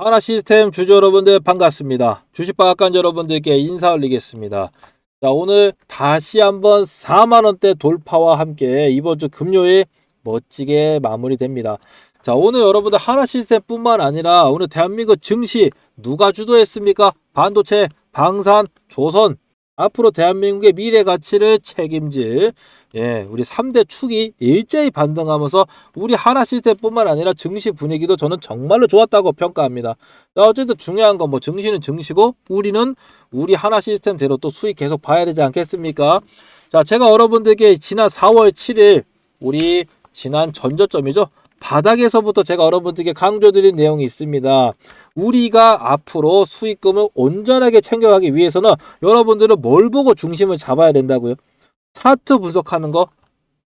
하나 시스템 주주 여러분들 반갑습니다. 주식박간 여러분들께 인사 올리겠습니다. 자, 오늘 다시 한번 4만원대 돌파와 함께 이번 주 금요일 멋지게 마무리됩니다. 자, 오늘 여러분들 하나 시스템 뿐만 아니라 오늘 대한민국 증시 누가 주도했습니까? 반도체, 방산, 조선, 앞으로 대한민국의 미래 가치를 책임질 예, 우리 3대 축이 일제히 반등하면서 우리 하나 시스템뿐만 아니라 증시 분위기도 저는 정말로 좋았다고 평가합니다. 자, 어쨌든 중요한 건 뭐 증시는 증시고 우리는 우리 하나 시스템대로 또 수익 계속 봐야 되지 않겠습니까? 자, 제가 여러분들께 지난 4월 7일 우리 지난 전저점이죠. 바닥에서부터 제가 여러분들께 강조드린 내용이 있습니다. 우리가 앞으로 수익금을 온전하게 챙겨가기 위해서는 여러분들은 뭘 보고 중심을 잡아야 된다고요? 차트 분석하는 거.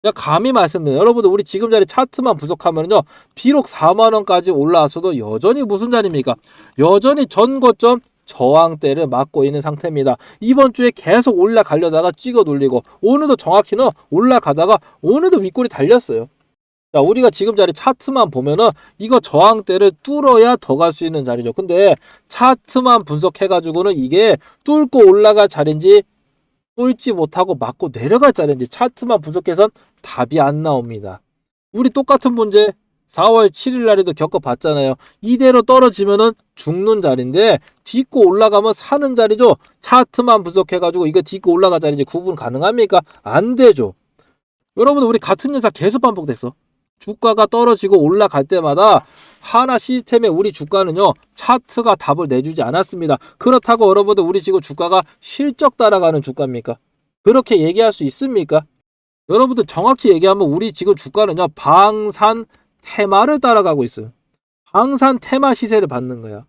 제가 감히 말씀드려요. 여러분들 우리 지금 자리 차트만 분석하면요. 비록 4만 원까지 올라왔어도 여전히 무슨 자리입니까? 여전히 전고점 저항대를 맞고 있는 상태입니다. 이번 주에 계속 올라가려다가 찍어 돌리고 오늘도 정확히는 올라가다가 오늘도 윗골이 달렸어요. 자, 우리가 지금 자리 차트만 보면은 이거 저항대를 뚫어야 더 갈 수 있는 자리죠. 근데 차트만 분석해가지고는 이게 뚫고 올라갈 자리인지 뚫지 못하고 맞고 내려갈 자리인지 차트만 분석해선 답이 안 나옵니다. 우리 똑같은 문제 4월 7일 날에도 겪어봤잖아요. 이대로 떨어지면은 죽는 자리인데 딛고 올라가면 사는 자리죠. 차트만 분석해가지고 이거 딛고 올라갈 자리인지 구분 가능합니까? 안 되죠. 여러분 우리 같은 연사 계속 반복됐어. 주가가 떨어지고 올라갈 때마다 하나 시스템의 우리 주가는요 차트가 답을 내주지 않았습니다. 그렇다고 여러분들 우리 지금 주가가 실적 따라가는 주가입니까? 그렇게 얘기할 수 있습니까? 여러분들 정확히 얘기하면 우리 지금 주가는요 방산 테마를 따라가고 있어요. 방산 테마 시세를 받는 거야.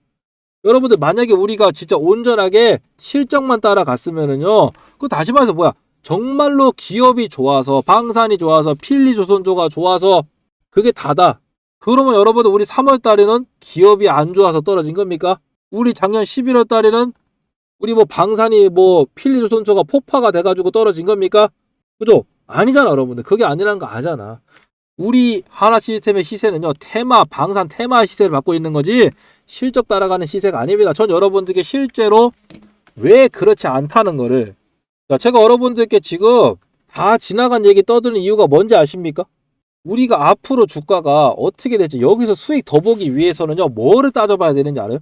여러분들 만약에 우리가 진짜 온전하게 실적만 따라갔으면은요 그 다시 말해서 뭐야 정말로 기업이 좋아서 방산이 좋아서 필리조선조가 좋아서 그게 다다. 그러면 여러분들 우리 3월 달에는 기업이 안 좋아서 떨어진 겁니까? 우리 작년 11월 달에는 우리 뭐 방산이 뭐 필리조선소가 폭파가 돼가지고 떨어진 겁니까? 그죠? 아니잖아 여러분들. 그게 아니라는 거 아잖아. 우리 하나 시스템의 시세는요 테마 방산 테마 시세를 받고 있는 거지 실적 따라가는 시세가 아닙니다. 전 여러분들께 실제로 왜 그렇지 않다는 거를 자, 제가 여러분들께 지금 다 지나간 얘기 떠드는 이유가 뭔지 아십니까? 우리가 앞으로 주가가 어떻게 될지 여기서 수익 더 보기 위해서는요 뭐를 따져봐야 되는지 알아요?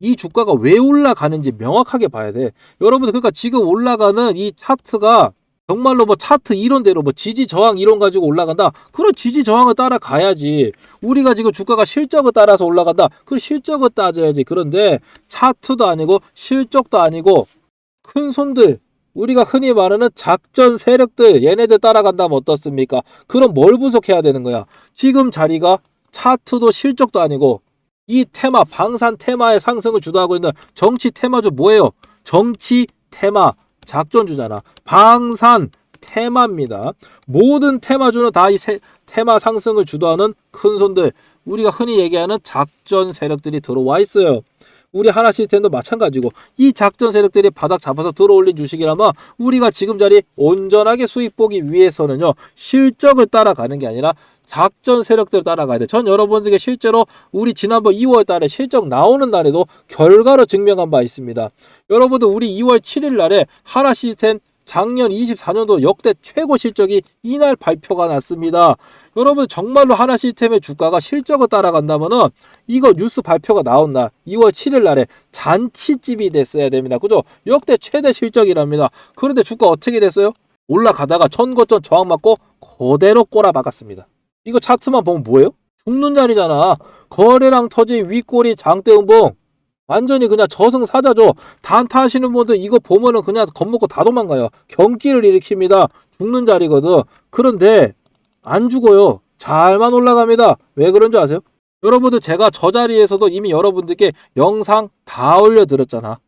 이 주가가 왜 올라가는지 명확하게 봐야 돼. 여러분들 그러니까 지금 올라가는 이 차트가 정말로 뭐 차트 이론대로 뭐 지지 저항 이론 가지고 올라간다. 그런 지지 저항을 따라가야지. 우리가 지금 주가가 실적을 따라서 올라간다. 그 실적을 따져야지. 그런데 차트도 아니고 실적도 아니고 큰 손들 우리가 흔히 말하는 작전 세력들 얘네들 따라간다면 어떻습니까? 그럼 뭘 분석해야 되는 거야? 지금 자리가 차트도 실적도 아니고 이 테마 방산 테마의 상승을 주도하고 있는 정치 테마주 뭐예요? 정치 테마 작전주잖아. 방산 테마입니다. 모든 테마주는 다 이 테마 상승을 주도하는 큰 손들 우리가 흔히 얘기하는 작전 세력들이 들어와 있어요. 우리 하나 시스템도 마찬가지고 이 작전 세력들이 바닥 잡아서 들어올린 주식이라면 우리가 지금 자리 온전하게 수익 보기 위해서는요 실적을 따라가는 게 아니라 작전 세력들을 따라가야 돼. 전 여러분들께 실제로 우리 지난번 2월 달에 실적 나오는 날에도 결과로 증명한 바 있습니다. 여러분들 우리 2월 7일 날에 하나 시스템 작년 24년도 역대 최고 실적이 이날 발표가 났습니다. 여러분 정말로 하나 시스템의 주가가 실적을 따라간다면은 이거 뉴스 발표가 나온 날 2월 7일 날에 잔치집이 됐어야 됩니다. 그죠? 역대 최대 실적이랍니다. 그런데 주가 어떻게 됐어요? 올라가다가 천고점 저항 맞고 그대로 꼬라박았습니다. 이거 차트만 보면 뭐예요? 죽는 자리잖아. 거래량 터진 윗꼬리 장대음봉 완전히 그냥 저승사자죠. 단타 하시는 분들 이거 보면은 그냥 겁먹고 다 도망가요. 경기를 일으킵니다. 죽는 자리거든. 그런데 안 죽어요. 잘만 올라갑니다. 왜 그런 줄 아세요? 여러분들 제가 저 자리에서도 이미 여러분들께 영상 다 올려드렸잖아.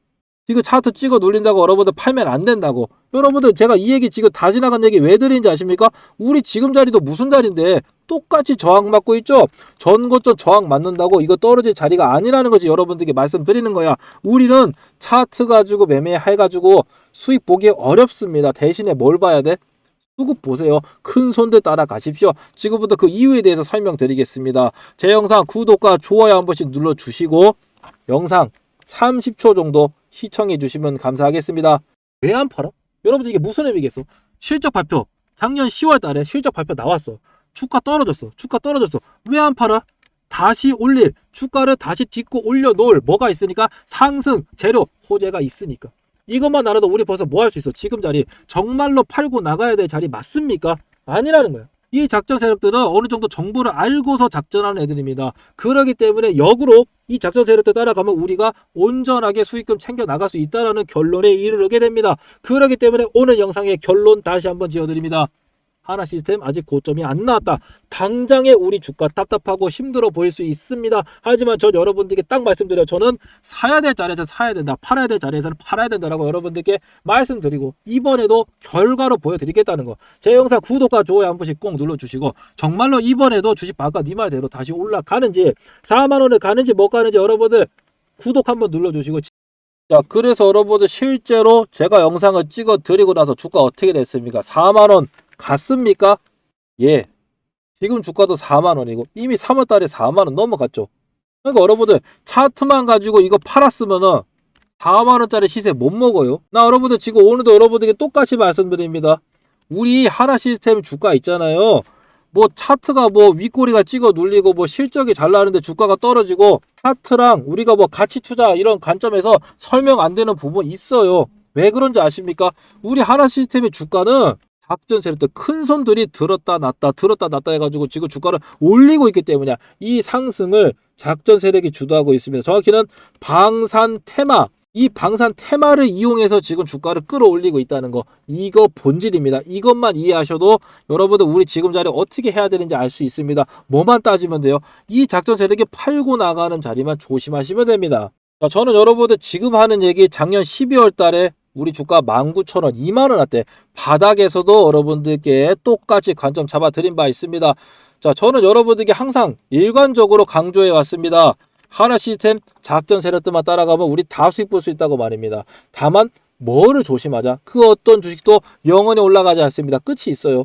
이거 차트 찍어 눌린다고 여러분들 팔면 안 된다고. 여러분들 제가 이 얘기 지금 다 지나간 얘기 왜 드리는지 아십니까? 우리 지금 자리도 무슨 자리인데 똑같이 저항 맞고 있죠? 전고점 저항 맞는다고 이거 떨어질 자리가 아니라는 거지 여러분들께 말씀드리는 거야. 우리는 차트 가지고 매매해 가지고 수익 보기 어렵습니다. 대신에 뭘 봐야 돼? 수급 보세요. 큰 손들 따라가십시오. 지금부터 그 이유에 대해서 설명드리겠습니다. 제 영상 구독과 좋아요 한 번씩 눌러주시고 영상 30초 정도 시청해 주시면 감사하겠습니다. 왜 안 팔아? 여러분들 이게 무슨 의미겠어? 실적 발표 작년 10월 달에 실적 발표 나왔어. 주가 떨어졌어. 주가 떨어졌어. 왜 안 팔아? 다시 올릴 주가를 다시 딛고 올려놓을 뭐가 있으니까 상승 재료 호재가 있으니까 이것만 알아도 우리 벌써 뭐 할 수 있어? 지금 자리 정말로 팔고 나가야 될 자리 맞습니까? 아니라는 거야 이 작전 세력들은 어느 정도 정보를 알고서 작전하는 애들입니다. 그러기 때문에 역으로 이 작전 세력들 따라가면 우리가 온전하게 수익금 챙겨 나갈 수 있다라는 결론에 이르게 됩니다. 그러기 때문에 오늘 영상의 결론 다시 한번 지어드립니다 하나 시스템 아직 고점이 안 나왔다. 당장에 우리 주가 답답하고 힘들어 보일 수 있습니다. 하지만 전 여러분들께 딱 말씀드려요. 저는 사야 될 자리에서 사야 된다. 팔아야 될 자리에서는 팔아야 된다라고 여러분들께 말씀드리고 이번에도 결과로 보여드리겠다는 거. 제 영상 구독과 좋아요 한 번씩 꼭 눌러주시고 정말로 이번에도 주식 아까 네 말대로 다시 올라가는지 4만 원을 가는지 못 가는지 여러분들 구독 한번 눌러주시고 자, 그래서 여러분들 실제로 제가 영상을 찍어 드리고 나서 주가 어떻게 됐습니까? 4만 원 갔습니까? 예. 지금 주가도 4만 원이고 이미 3월 달에 4만 원 넘어갔죠. 그러니까 여러분들 차트만 가지고 이거 팔았으면은 4만 원짜리 시세 못 먹어요. 나 여러분들 지금 오늘도 여러분들께 똑같이 말씀드립니다. 우리 하나 시스템 주가 있잖아요. 뭐 차트가 뭐 윗꼬리가 찍어 눌리고 뭐 실적이 잘 나는데 주가가 떨어지고 차트랑 우리가 뭐 가치 투자 이런 관점에서 설명 안 되는 부분 있어요. 왜 그런지 아십니까? 우리 하나 시스템의 주가는 작전 세력들 큰 손들이 들었다 놨다 들었다 놨다 해가지고 지금 주가를 올리고 있기 때문이야. 이 상승을 작전 세력이 주도하고 있습니다. 정확히는 방산 테마 이 방산 테마를 이용해서 지금 주가를 끌어올리고 있다는 거 이거 본질입니다. 이것만 이해하셔도 여러분들 우리 지금 자리 어떻게 해야 되는지 알 수 있습니다. 뭐만 따지면 돼요. 이 작전 세력이 팔고 나가는 자리만 조심하시면 됩니다. 자, 저는 여러분들 지금 하는 얘기 작년 12월 달에 우리 주가 19,000원, 2만원 할때 바닥에서도 여러분들께 똑같이 관점 잡아 드린 바 있습니다. 자, 저는 여러분들께 항상 일관적으로 강조해 왔습니다. 하나 시스템 작전 세력들만 따라가면 우리 다 수익 볼 수 있다고 말입니다. 다만 뭐를 조심하자. 그 어떤 주식도 영원히 올라가지 않습니다. 끝이 있어요.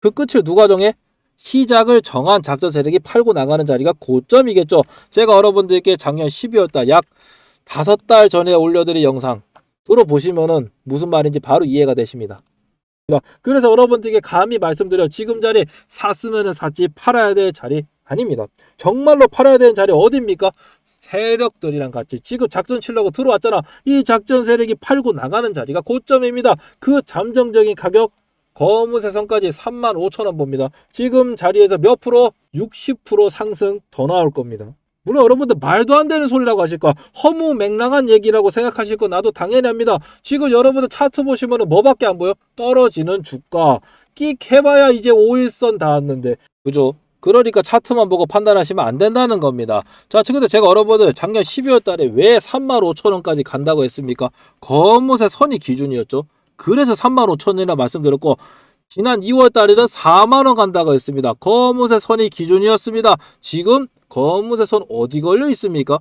그 끝을 누가 정해? 시작을 정한 작전 세력이 팔고 나가는 자리가 고점이겠죠. 제가 여러분들께 작년 12월 달약 다섯 달 전에 올려드린 영상 들어보시면은 무슨 말인지 바로 이해가 되십니다. 그래서 여러분들께 감히 말씀드려 지금 자리 샀으면 샀지 팔아야 될 자리 아닙니다. 정말로 팔아야 되는 자리 어디입니까? 세력들이랑 같이 지금 작전 치려고 들어왔잖아. 이 작전 세력이 팔고 나가는 자리가 고점입니다. 그 잠정적인 가격 거무새 선까지 3만 5천 원 봅니다. 지금 자리에서 몇 프로? 60% 상승 더 나올 겁니다. 물론 여러분들 말도 안 되는 소리라고 하실 거야. 허무 맹랑한 얘기라고 생각하실 거 나도 당연히 합니다. 지금 여러분들 차트 보시면은 뭐밖에 안 보여? 떨어지는 주가. 끽 해봐야 이제 5일선 닿았는데. 그죠? 그러니까 차트만 보고 판단하시면 안 된다는 겁니다. 자, 근데 제가 여러분들 작년 12월 달에 왜 3만 5천 원까지 간다고 했습니까? 거무새 선이 기준이었죠. 그래서 3만 5천 원이라 말씀드렸고 지난 2월 달에는 4만 원 간다고 했습니다. 거무새 선이 기준이었습니다. 지금 거무새 선 어디 걸려 있습니까?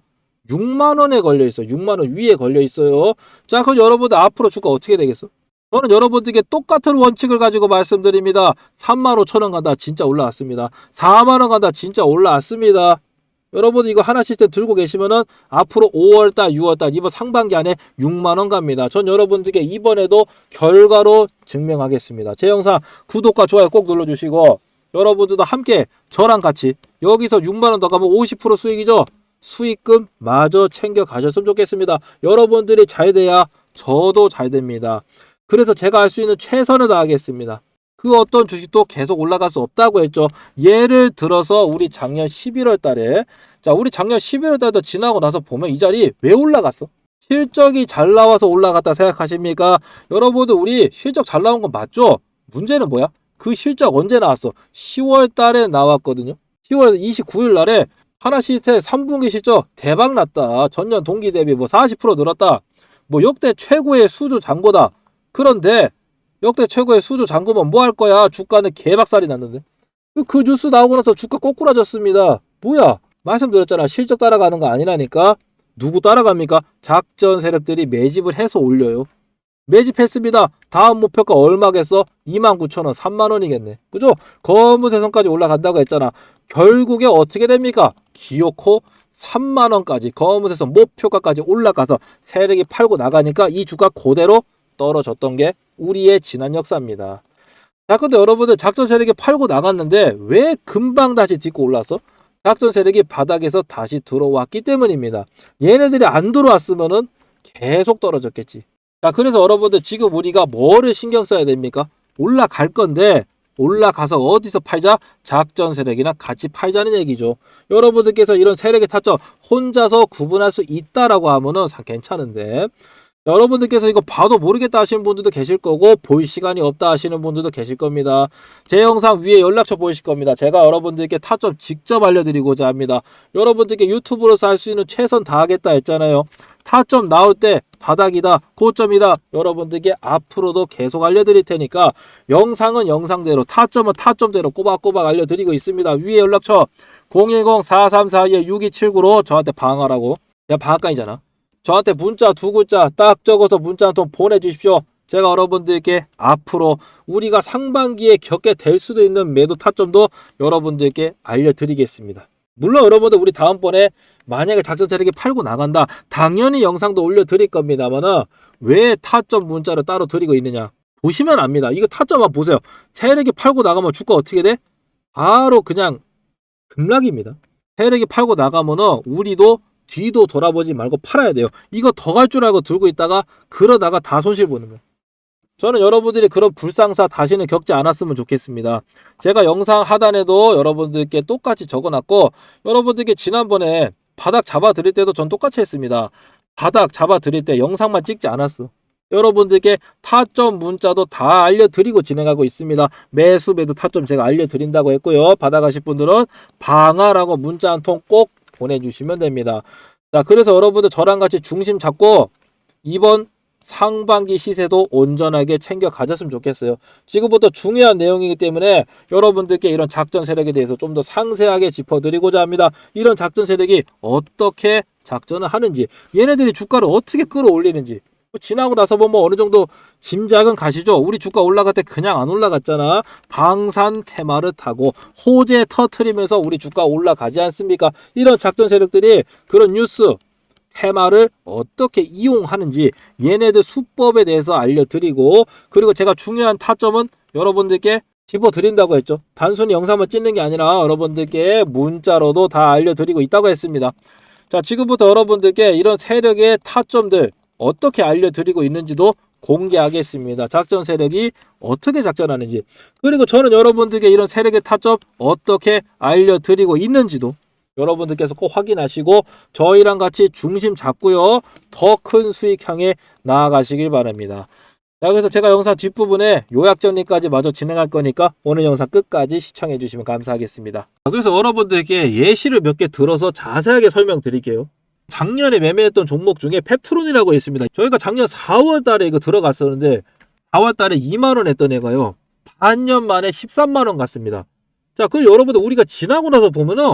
6만 원에 걸려 있어요. 6만 원 위에 걸려 있어요. 자, 그럼 여러분들 앞으로 주가 어떻게 되겠어? 저는 여러분들께 똑같은 원칙을 가지고 말씀드립니다. 3만 5천 원 간다. 진짜 올라왔습니다. 4만 원 간다. 진짜 올라왔습니다. 여러분 이거 하나 시스템 들고 계시면은 앞으로 5월달, 6월달 이번 상반기 안에 6만 원 갑니다. 전 여러분들께 이번에도 결과로 증명하겠습니다. 제 영상 구독과 좋아요 꼭 눌러주시고 여러분들도 함께 저랑 같이 여기서 6만 원 더 가면 50% 수익이죠. 수익금 마저 챙겨 가셨으면 좋겠습니다. 여러분들이 잘 돼야 저도 잘 됩니다. 그래서 제가 할 수 있는 최선을 다하겠습니다. 그 어떤 주식도 계속 올라갈 수 없다고 했죠. 예를 들어서 우리 작년 11월 달에 자, 우리 작년 11월 달도 지나고 나서 보면 이 자리 왜 올라갔어? 실적이 잘 나와서 올라갔다 생각하십니까? 여러분들 우리 실적 잘 나온 건 맞죠? 문제는 뭐야? 그 실적 언제 나왔어? 10월 달에 나왔거든요. 10월 29일 날에 하나 시스템 3분기 실적 대박 났다. 전년 동기 대비 뭐 40% 늘었다. 뭐 역대 최고의 수주 잔고다. 그런데 역대 최고의 수주 잔고면 뭐 할 거야? 주가는 개박살이 났는데. 그, 그 뉴스 나오고 나서 주가 꼬꾸라졌습니다. 뭐야? 말씀드렸잖아. 실적 따라가는 거 아니라니까. 누구 따라갑니까? 작전 세력들이 매집을 해서 올려요. 매집했습니다. 다음 목표가 얼마겠어? 29,000원, 3만원이겠네. 그죠? 거무세선까지 올라간다고 했잖아. 결국에 어떻게 됩니까? 기어코 3만 원까지 검은에서 목표가까지 올라가서 세력이 팔고 나가니까 이 주가 그대로 떨어졌던 게 우리의 지난 역사입니다. 자, 근데 여러분들 작전 세력이 팔고 나갔는데 왜 금방 다시 딛고 올라서? 작전 세력이 바닥에서 다시 들어왔기 때문입니다. 얘네들이 안 들어왔으면은 계속 떨어졌겠지. 자, 그래서 여러분들 지금 우리가 뭐를 신경 써야 됩니까? 올라갈 건데 올라가서 어디서 팔자? 작전 세력이나 같이 팔자는 얘기죠. 여러분들께서 이런 세력의 타점 혼자서 구분할 수 있다라고 하면은 사- 괜찮은데 여러분들께서 이거 봐도 모르겠다 하시는 분들도 계실 거고 볼 시간이 없다 하시는 분들도 계실 겁니다. 제 영상 위에 연락처 보이실 겁니다. 제가 여러분들께 타점 직접 알려드리고자 합니다. 여러분들께 유튜브로서 할 수 있는 최선 다하겠다 했잖아요. 타점 나올 때 바닥이다, 고점이다. 여러분들께 앞으로도 계속 알려드릴 테니까 영상은 영상대로, 타점은 타점대로 꼬박꼬박 알려드리고 있습니다. 위에 연락처 010-4342-6279로 저한테 방하라고. 내가 방학간이잖아. 저한테 문자 두 글자 딱 적어서 문자 한 통 보내주십시오. 제가 여러분들께 앞으로 우리가 상반기에 겪게 될 수도 있는 매도 타점도 여러분들께 알려드리겠습니다. 물론 여러분들 우리 다음번에 만약에 작전 세력이 팔고 나간다 당연히 영상도 올려드릴 겁니다만은 왜 타점 문자를 따로 드리고 있느냐 보시면 압니다. 이거 타점만 보세요. 세력이 팔고 나가면 주가 어떻게 돼? 바로 그냥 급락입니다. 세력이 팔고 나가면은 우리도 뒤도 돌아보지 말고 팔아야 돼요. 이거 더 갈 줄 알고 들고 있다가 그러다가 다 손실 보는 거예요. 저는 여러분들이 그런 불상사 다시는 겪지 않았으면 좋겠습니다. 제가 영상 하단에도 여러분들께 똑같이 적어놨고 여러분들께 지난번에 바닥 잡아 드릴 때도 전 똑같이 했습니다. 바닥 잡아 드릴 때 영상만 찍지 않았어. 여러분들께 타점 문자도 다 알려드리고 진행하고 있습니다. 매수 매도 타점 제가 알려드린다고 했고요. 받아가실 분들은 방아라고 문자 한 통 꼭 보내주시면 됩니다. 자, 그래서 여러분들 저랑 같이 중심 잡고 이번 상반기 시세도 온전하게 챙겨 가졌으면 좋겠어요. 지금부터 중요한 내용이기 때문에 여러분들께 이런 작전 세력에 대해서 좀 더 상세하게 짚어드리고자 합니다. 이런 작전 세력이 어떻게 작전을 하는지, 얘네들이 주가를 어떻게 끌어올리는지, 뭐 지나고 나서 보면 어느 정도 짐작은 가시죠. 우리 주가 올라갈 때 그냥 안 올라갔잖아. 방산 테마를 타고 호재 터트리면서 우리 주가 올라가지 않습니까? 이런 작전 세력들이 그런 뉴스 테마를 어떻게 이용하는지 얘네들 수법에 대해서 알려드리고 그리고 제가 중요한 타점은 여러분들께 짚어드린다고 했죠. 단순히 영상만 찍는 게 아니라 여러분들께 문자로도 다 알려드리고 있다고 했습니다. 자, 지금부터 여러분들께 이런 세력의 타점들 어떻게 알려드리고 있는지도 공개하겠습니다. 작전 세력이 어떻게 작전하는지 그리고 저는 여러분들께 이런 세력의 타점 어떻게 알려드리고 있는지도 여러분들께서 꼭 확인하시고 저희랑 같이 중심 잡고요. 더 큰 수익 향해 나아가시길 바랍니다. 자, 그래서 제가 영상 뒷부분에 요약 정리까지 마저 진행할 거니까 오늘 영상 끝까지 시청해 주시면 감사하겠습니다. 자, 그래서 여러분들께 예시를 몇 개 들어서 자세하게 설명드릴게요. 작년에 매매했던 종목 중에 펩트론이라고 있습니다. 저희가 작년 4월 달에 이거 들어갔었는데 4월 달에 2만 원 했던 애가요. 반년 만에 13만 원 갔습니다. 자, 그 여러분들 우리가 지나고 나서 보면은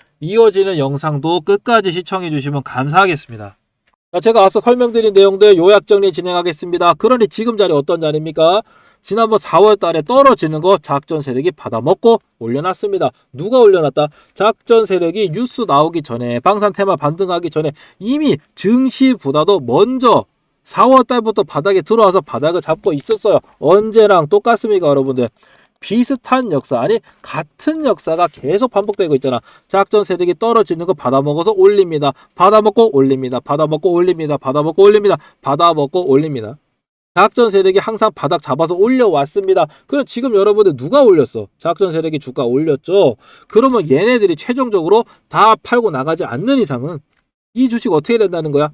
이어지는 영상도 끝까지 시청해 주시면 감사하겠습니다. 자, 제가 앞서 설명드린 내용들 요약 정리 진행하겠습니다. 그러니 지금 자리 어떤 자리입니까? 지난번 4월 달에 떨어지는 거 작전 세력이 받아먹고 올려놨습니다. 누가 올려놨다? 작전 세력이 뉴스 나오기 전에 방산 테마 반등하기 전에 이미 증시보다도 먼저 4월 달부터 바닥에 들어와서 바닥을 잡고 있었어요. 언제랑 똑같습니까, 여러분들? 비슷한 역사 아니 같은 역사가 계속 반복되고 있잖아. 작전 세력이 떨어지는 거 받아먹어서 올립니다. 받아먹고 올립니다. 받아먹고 올립니다. 받아먹고 올립니다. 받아먹고 올립니다. 작전 세력이 항상 바닥 잡아서 올려왔습니다. 그래서 지금 여러분들 누가 올렸어? 작전 세력이 주가 올렸죠. 그러면 얘네들이 최종적으로 다 팔고 나가지 않는 이상은 이 주식 어떻게 된다는 거야?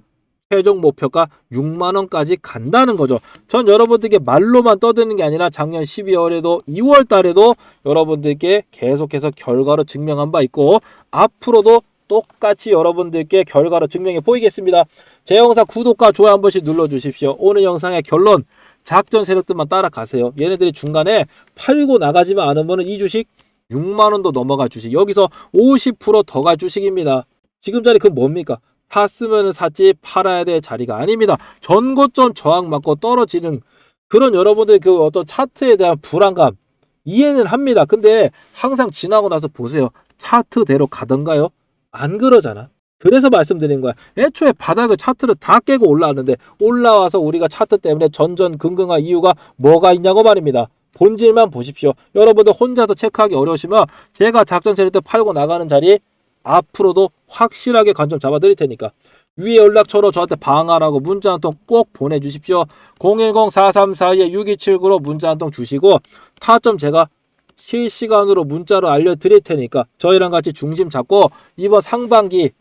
최종 목표가 6만 원까지 간다는 거죠. 전 여러분들께 말로만 떠드는 게 아니라 작년 12월에도 2월 달에도 여러분들께 계속해서 결과로 증명한 바 있고 앞으로도 똑같이 여러분들께 결과로 증명해 보이겠습니다. 제 영상 구독과 좋아요 한 번씩 눌러 주십시오. 오늘 영상의 결론 작전 세력들만 따라가세요. 얘네들이 중간에 팔고 나가지만 않으면 이 주식 6만 원도 넘어갈 주식. 여기서 50%더 갈 주식입니다. 지금 자리 그 뭡니까? 샀으면 샀지 팔아야 될 자리가 아닙니다. 전고점 저항 맞고 떨어지는 그런 여러분들 그 어떤 차트에 대한 불안감 이해는 합니다. 근데 항상 지나고 나서 보세요. 차트대로 가던가요? 안 그러잖아. 그래서 말씀드린 거야. 애초에 바닥을 차트를 다 깨고 올라왔는데 올라와서 우리가 차트 때문에 전전긍긍한 이유가 뭐가 있냐고 말입니다. 본질만 보십시오. 여러분들 혼자서 체크하기 어려우시면 제가 작전 세력 때 팔고 나가는 자리 앞으로도 확실하게 관점 잡아드릴 테니까 위에 연락처로 저한테 방하라고 문자 한 통 꼭 보내주십시오. 010-4342-6279로 문자 한 통 주시고 타점 제가 실시간으로 문자로 알려드릴 테니까 저희랑 같이 중심 잡고 이번 상반기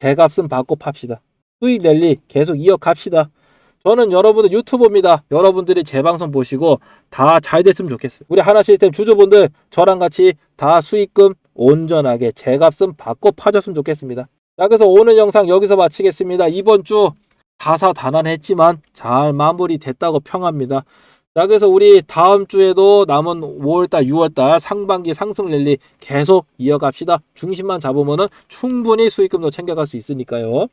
제값은 받고 팝시다. 수익 랠리 계속 이어갑시다. 저는 여러분들 유튜버입니다. 여러분들이 제 방송 보시고 다 잘 됐으면 좋겠어요. 우리 하나 시스템 주주분들 저랑 같이 다 수익금 온전하게 제값은 받고 파졌으면 좋겠습니다. 자 그래서 오늘 영상 여기서 마치겠습니다. 이번 주 다사다난했지만 잘 마무리됐다고 평합니다. 자 그래서 우리 다음 주에도 남은 5월달 6월달 상반기 상승 랠리 계속 이어갑시다. 중심만 잡으면은 충분히 수익금도 챙겨갈 수 있으니까요.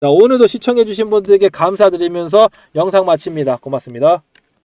자 오늘도 시청해주신 분들에게 감사드리면서 영상 마칩니다. 고맙습니다.